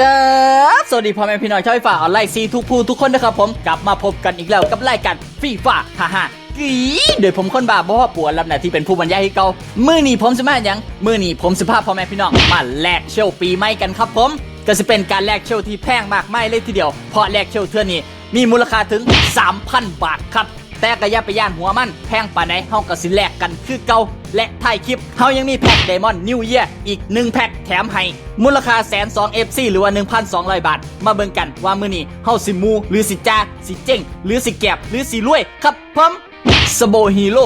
กับสวัสดีพ่อแม่พี่น้องชาวไฟฟ้าออนไลน์ซีทุกผู้ทุกคนนะครับผมกลับมาพบกันอีกแล้วกับรายการฟีฟ่าฮ่าฮ่ากีโดยผมคนบาบ่ว่าปวดรับหน้าที่เป็นผู้บรรยายให้เกามือนีผมจะมาหยังมือนีผมสิพาพพ่อแม่พี่น้องมาแลกเชลปีใหม่กันครับผม ก็จะเป็นการแลกเชลที่แพงมากไม่เลยทีเดียวเพราะแลกเชลเทื่อนี้มีมูลค่าถึง 3,000 บาทครับ แต่กระยาไปย่านหัวมันแพงป่านไหนเฮาก็สิแลกกันคือเก่าและท้ายคลิปเฮายังมีแพ็กไดมอนด์นิวเยียอีก 1 แพ็กแถมให้มูลค่าแสนสอง FC หรือว่า 1,200 บาท มาเบิ่งกันว่ามื้อนี้เฮาสิมู หรือสิจ้าสิเจ๊งหรือสิแก็บหรือสิรวยครับผมสโบฮีโร่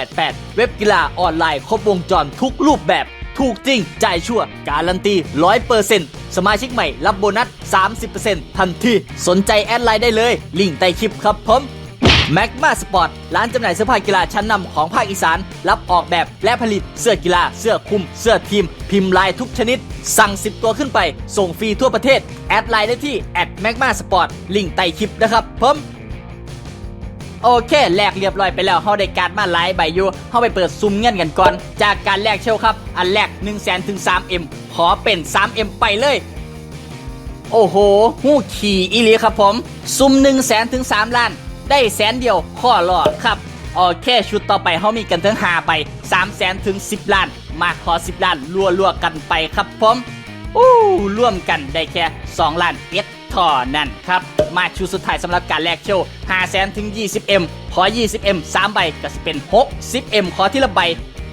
888 เว็บกีฬาออนไลน์ครบวงจรทุกรูปแบบ ถูกจริง จ่ายชั่ว การันตี 100%สมาชิกใหม่รับโบนัส 30%ทันที สนใจแอดไลน์ได้เลย ลิงก์ใต้คลิปครับผม แมกมาสปอร์ตร้านจำหน่ายเสื้อผ้ากีฬาชั้นนำของภาคอีสาน รับออกแบบและผลิตเสื้อกีฬา เสื้อคลุม เสื้อทีม พิมพ์ลายทุกชนิด สั่ง 10 ตัวขึ้นไป ส่งฟรีทั่วประเทศ แอดไลน์ได้ที่แอดแมกมาสปอร์ตลิงก์ใต้คลิปนะครับผมโอเคแลกเรียบร้อยไปแล้วเฮาได้การ์ดมาหลายใบอยู่เฮาไปเปิดซุ้มเงินกันก่อน จากการแลกเชลครับ อันแรก1 0 0 0 0 0ถึง 3M ขอเป็น 3M ไปเลย โอ้โห หู้ขี่อีลีครับผม ซุ่ม1 0 0 0 0แสนถึง 3 ล้าน ได้แสนเดียวข้อรอครับโอเคชุดต่อไปเขามีกันถึง5ไป3 0 0แสนถึง 10 ล้าน มาขอ 10 ล้านรัวๆกันไปครับผมอู้ร่วมกันได้แค่ 2 ล้านเอสทอนั่นครับ มาชุดสุดท้ายสำหรับการแลกโชว์5แสนถึง 20M ขอ 20M 3 ใบก็จะเป็น 60M ขอที่ละใบ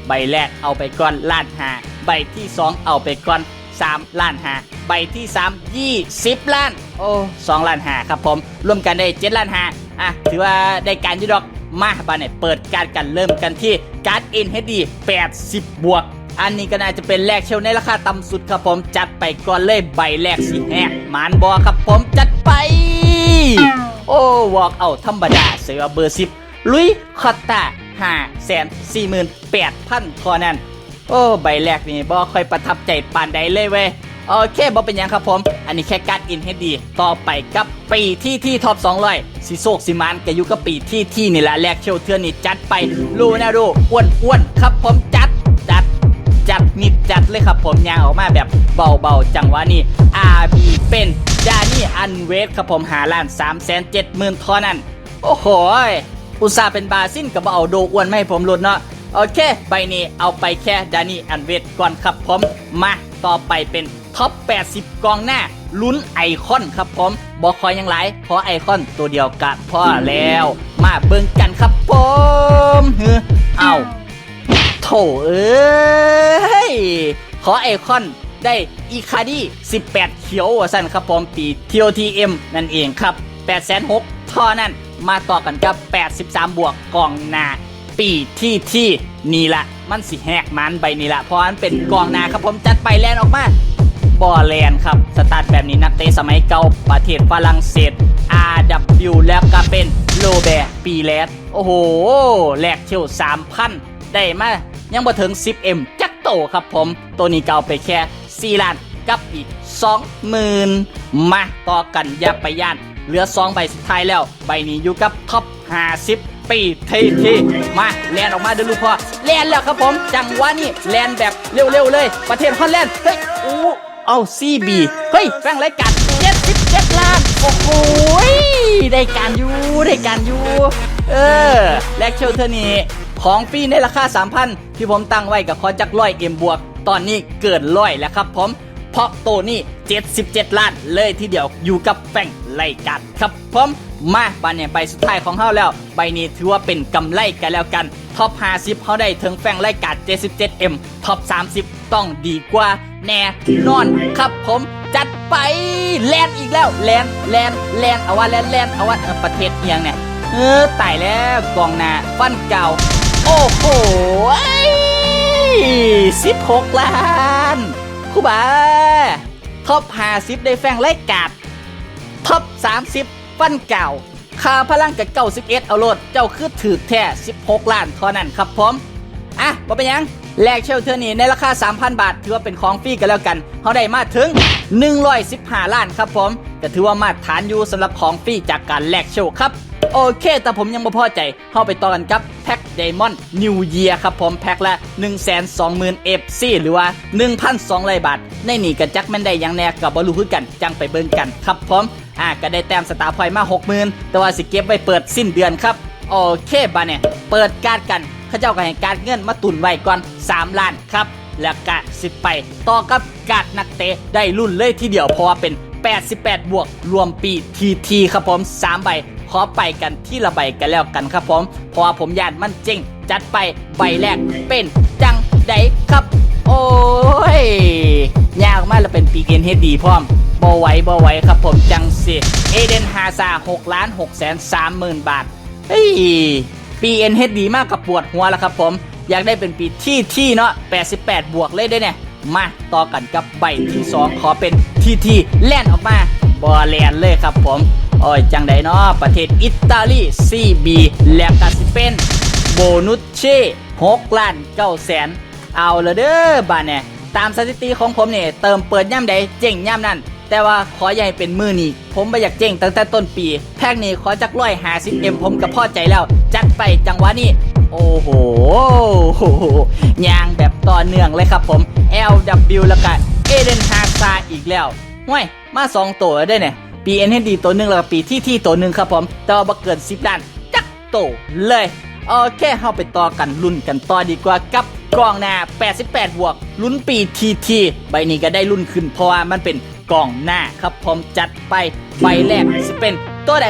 ใบแรกเอาไปก่อนล้านหาใบที่ 2 เอาไปก่อน 3 ล้านหาใบที่ 3 20 ล้าน โอ้2ล้านหาครับผม รวมกันได้ 7 ล้านหา อะถือว่าได้การยุดอกมาบานเนี่ยเปิดการกันเริ่มกันที่การ์ด NHD 80 บวก อันนี้ก็น่าจะเป็นแลกเชลในราคาต่ำสุดครับผมจัดไปก่อนเลยใบแรกสีแหกมานบอครับผมจัดไป โอ้วอกเอาธรรมดาเสือเบอร์สิบลุยคอตตาห้าแสนสี่หมื่นแปดพันทอนันโอ้ ใบแรกนี่บ่ค่อยประทับใจปานใดเลยเว้ย โอเคบ่เป็นยังครับผม อันนี้แค่การ์ดอินให้ดี ต่อไปกับปีที่ที่ท็อป200สิโซกสิมานแกอยู่กับปีที่ที่นี่แหละแลกเชลเทือนนี่จัดไปรู้นะรู้อ้วนอ้วนๆครับผมจัดจัดจัดนิดจัดเลยครับผมยางออกมาแบบเบาๆ จังหวะนี้ RB เป็นดานี่อันเวสครับผมหาล้าน3 7 0 0 0 0เท่านั้นโอ้โหอุตส่าห์เป็นบาซินกับเอาโดอ้วนไม่ให้ผมหลุดเนาะโอเค ใบนี้เอาไปแค่ดานี่อันเวสก่อนครับผมมาต่อไปเป็น ท็อป 80 กองหน้า ลุ้นไอคอนครับผมบอกคอยยังไรเพราะไอคอนตัวเดียวกะพ่อแล้ว มาเบิ่งกันครับผมเฮ้อเอาโถเอ้ย ขอไอคอนได้อีคาดี้18 เขียวสั่นครับผมปี TOTM นั่นเองครับ8,600ท่อนั่นมาต่อกันกับ 83 บวกกองหนาปีที่ที่นี่ละมันสิแหกมันใบนี่ละเพราะมันเป็นกองหนาครับผมจัดไปแลนออกมา บอแลนด์ครับ สตาร์ทแบบนี้นักเตะสมัยเก่าประเทศฝรั่งเศส RW แล้วก็เป็นโลแบร์ปีแลดโอ้โห แลกเที่ยว3,000 ได้มา ยังบ่ถึง 10M จักโตครับผม ตัวนี้เก่าไปแค่ 4ล้านกับอีก 20,000 มาต่อกันอย่าไปย่าน เหลือ 2 ใบสุดท้ายแล้ว ใบนี้อยู่กับท็อป 50ปีเท่ๆมาแลนออกมาเด้อลูกพ่อแลนแล้วครับผม จังหวะนี้แลนแบบเร็วๆเลย ประเทศฮอลแลนด์เฮ้ยอู้ เอาซีบีเฮ้ยแฟงรายการ77ล้าน โอ้โหได้การอยู่ได้การอยู่เออ แลกเชลเทอร์นี้ ของฟรีในราคา 3,000 ที่ผมตั้งไว้กับคอจักร้อยเอ็มบวก ตอนนี้เกินร้อยแล้วครับผม เพราะโตนี่ 77 ล้านเลยทีเดียวอยู่กับแฟงไล่กัดครับผมมาบานเนี่ยใบสุดท้ายของเฮาแล้ว ใบนี้ถือว่าเป็นกำไรกันแล้วกัน ท็อป 50เขาได้ถึงแฟงไล่กัด 77M ท็อป 30 ต้องดีกว่าแน่นอนครับผมจัดไปแลนอีกแล้วแลนแลนแลนเอาว่าแลนแลนเอาว่าเออประเทศเอียงเนี่ยเออตายแล้วกองหน้าฟันเก่า โอ้โหสิบหกล้านคูบาท็อปห้าสิบได้แฟงไล่กาดท็อปสามสิบ ฟันเก่าค่าพลังกับเก้าสิบเอ็ดเอาโลดเจ้าคือถือแท้สิบหกล้านเท่านั้นครับผมอะบ่เป็นยังแลกเชลเทอร์นี่ในราคา 3,000 บาท ถือว่าเป็นของฟรีกันแล้วกันเขาได้มาถึง 115 ล้านครับผมก็ถือว่ามาตรฐานอยู่สำหรับของฟรีจากการแลกเชลครับ โอเค แต่ผมยังไม่พอใจเข้าไปต่อกันกับแพ็คไดมอนด์นิวเยียครับผมแพ็คละ 1 2 0 0 0 0 FC หรือว่า 1,200 บาท ในนี่กระจักแม่นได้ยังแน่กับบอลูคือกัน จังไปเบิ่งกันครับผมอ่าก็ได้แต้มสตาร์พอยมา 60,000 แต่ว่าสิเก็บไว้เปิดสิ้นเดือนครับโอเคบาเนี่ยเปิดการดกันเขาเจ้าก็ให้การดเงินมาตุนไว้ก่อน 3 ล้านครับแล้วก็สิไป ต่อกับการดนักเตะได้รุ่นเลยทีเดียวเพราะว่าเป็น 88 บวก รวมปีทีทีครับผม 3 ใบ ขอไปกันที่ละใบกันแล้วกันครับผมเพราะว่าผมยานมันจริง จัดไปใบแรกเป็นจังไดครับ โอ้ยยากมากแล้วเป็นปีเกนเฮดดีพร้อมบอไว้บอไว้ครับผมจังสิเอเดนฮาซา6ล้าน6แสน3หมื่นบาทเฮ้ยปีเอ็นเฮดดีมากกับปวดหัวแล้วครับผม อยากได้เป็นปีที่ที่เนาะ88 บวกเลยได้เนี่ย มาต่อกันกับใบที่ 2 ขอเป็นทีทีแล่นออกมาบอแลนเลยครับผม โอ้ยจังไดเนาะประเทศอิตาลี CB แล้วก็สิเป็นโบนุชเช่6ล้าน9แสนเอาละเด้อบาดเนี่ยตามสถิติของผมเนี่ยเติมเปิดย่ำใดเจ๋งย่ำนั่นแต่ว่าขอใหญ่เป็นมือนี่ผมไม่อยากเจ๋งตั้งแต่ต้นปี แพ็กนี้ขอจักร้อยหาสิบเอ็มผมก็พอใจแล้ว จัดไปจังหวะนี้ โอ้โหยางแบบต่อเนื่องเลยครับผม LW แล้วก็เอเดนฮาซาอีกแล้วห้วยมาสองตัวได้เนี่ย ปี NHD ตัวหนึ่งแล้วก็ปีที่ที่ตัวหนึ่งครับผม แต่ว่าบ่เกิน 10ล้านจักโตเลย โอเคเข้าไปต่อกันลุ้นกันต่อดีกว่ากับกองหน้า 88 บวกลุ้นปีทีทีใบนี้ก็ได้ลุ้นขึ้นเพราะว่ามันเป็นกองหน้าครับผมจัดไปใบแรกจะเป็นตัวใด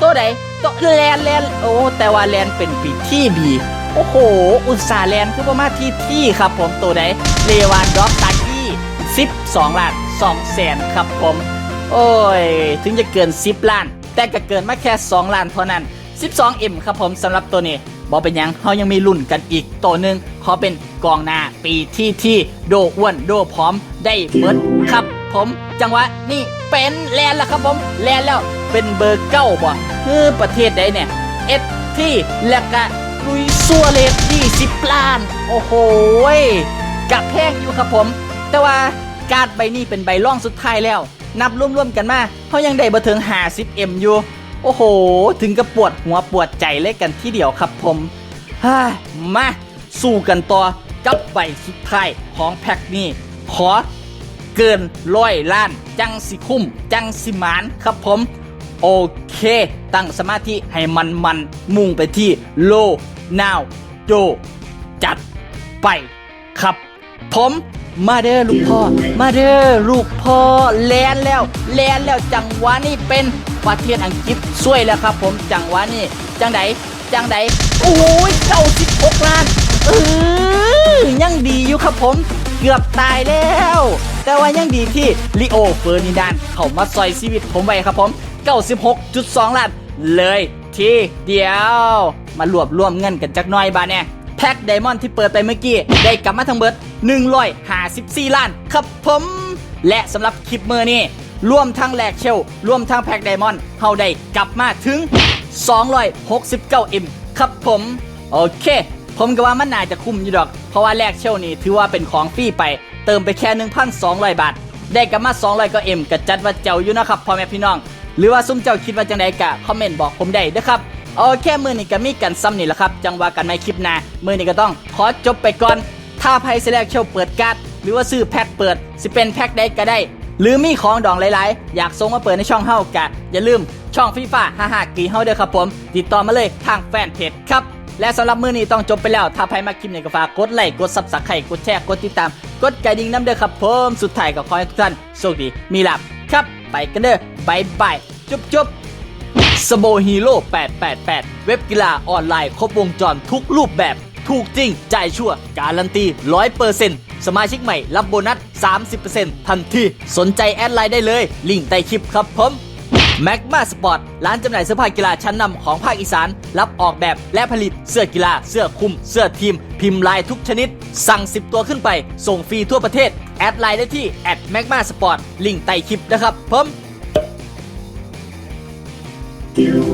ตัวใดตัวแลนแลนโอ้แต่ว่าแลนเป็นปีที่บีโอ้โห อุตสาแลนคือประมาณที่ที่ครับผมตัวใดเลวานด็อกตากี้12ล้าน2แสนครับผม โอ้ย ถึงจะเกิน 10 ล้าน แต่ก็เกินมาแค่ 2 ล้านเท่านั้น 12M ครับผมสำหรับตัวนี้บอเป็นยังเขายังมีรุ่นกันอีกตัวหนึ่งเขอเป็นกองหน้าปีที่ที่โดอ้วนโดพร้อมได้เบิร์ดครับผมจังหวะนี่เป็นแลนแล้วครับผมแลนแล้วเป็นเบอร์เก้าบ่คือประเทศใดเนี่ยเอสที่แล้วก็ลุยซัวเลส20ล้าน โอ้โหยกับแพงอยู่ครับผม แต่ว่าการใบนี้เป็นใบร่องสุดท้ายแล้ว นับร่วมๆกันมาเขายังได้บ่ถึง 50M อยู่ โอ้โห ถึงกับปวดหัวปวดใจเลยกันที่เดียวครับผมฮ่ามาสู้กันต่อกับใบสุดท้ายของแพ็คนี้ ขอเกินร้อยล้าน จังสิคุ้ม จังสิหมานครับผม โอเค ตั้งสมาธิให้มันมันมุ่งไปที่โลนาวโจจัดไปครับผม มาเด้อลูกพ่อ มาเด้อลูกพ่อแลนแล้วแลนแล้วจังหวะนี้เป็นประเทศอังกฤษช่วยแล้วครับ ผมจังหวะนี้จังไดจังไดโอ้ยเก้าสิบหกล้านเออยังดีอยู่ครับผม เกือบตายแล้ว แต่ว่ายังดีที่ลิโอเฟอร์นินดานเข้ามาซอยชีวิตผมไว้ครับผม96.2ล้านเลยทีเดียว มารวบรวมเงินกันจักหน่อยบ้าเนี่ย แพ็คไดมอนด์ที่เปิดไปเมื่อกี้ ได้กลับมาทั้งเบิด154 ล้าน ครับผม และสำหรับคลิปมือนี้รวมทั้งแลกเชลรวมทั้งแพ็คไดมอนด์เฮาได้กลับมาถึง 269M ครับผม โอเค ผมก็ว่ามันน่าจะคุ้มอยู่ดอก เพราะว่าแลกเชลนี่ถือว่าเป็นของฟรีไป เติมไปแค่ 1,200 บาท ได้กลับมา 200ก็เอ็มก็จัดว่าเจ้าอยู่นะครับพ่อแม่พี่น้อง หรือว่าซุ่มเจ้าคิดว่าจังไดกะคอมเมนต์บอกผมได้เด้อครับ โอเคมือนี้ก็มีกันซ้ำนี่แหละครับ จังว่ากันในคลิปหน้ามือนี้ก็ต้องขอจบไปก่อน ถ้าไพ่เซเลกเชลเปิดการ์ดหรือว่าซื้อแพ็คเปิดสิเป็นแพ็คใดก็ได้ หรือมีของดองหลายๆ อยากส่งมาเปิดในช่องเฮากะอย่าลืมช่องฟีฟ่าฮ่าฮ่ากีเฮาเด้อครับผม ติดต่อมาเลยทางแฟนเพจครับและสำหรับมือนี้ต้องจบไปแล้ว ถ้าใครมาคลิปนี้ก็ฝากกดไลค์ กดซับสไครต์กดแชร์ กดติดตาม กดกระดิ่งน้ำเด้อครับผมสุดท้ายก็ขอให้ทุกท่านโชคดี มีลาภครับ ไปกันเด้อบายบาย จุ๊บจุ๊บ สโบฮีโร่888 เว็บกีฬาออนไลน์ครบวงจรทุกรูปแบบ ถูกจริง จ่ายชั่วการันตี 100%สมาชิกใหม่รับโบนัส 30%ทันที สนใจแอดไลน์ได้เลย ลิงก์ใต้คลิปครับผมแมกมาสปอร์ตร้านจำหน่ายเสื้อผ้ากีฬาชั้นนำของภาคอีสาน รับออกแบบและผลิตเสื้อกีฬา เสื้อคลุม เสื้อทีม พิมพ์ลายทุกชนิด สั่ง 10 ตัวขึ้นไป ส่งฟรีทั่วประเทศ แอดไลน์ได้ที่แอดแมกมาสปอร์ตลิงก์ใต้คลิปนะครับผม you.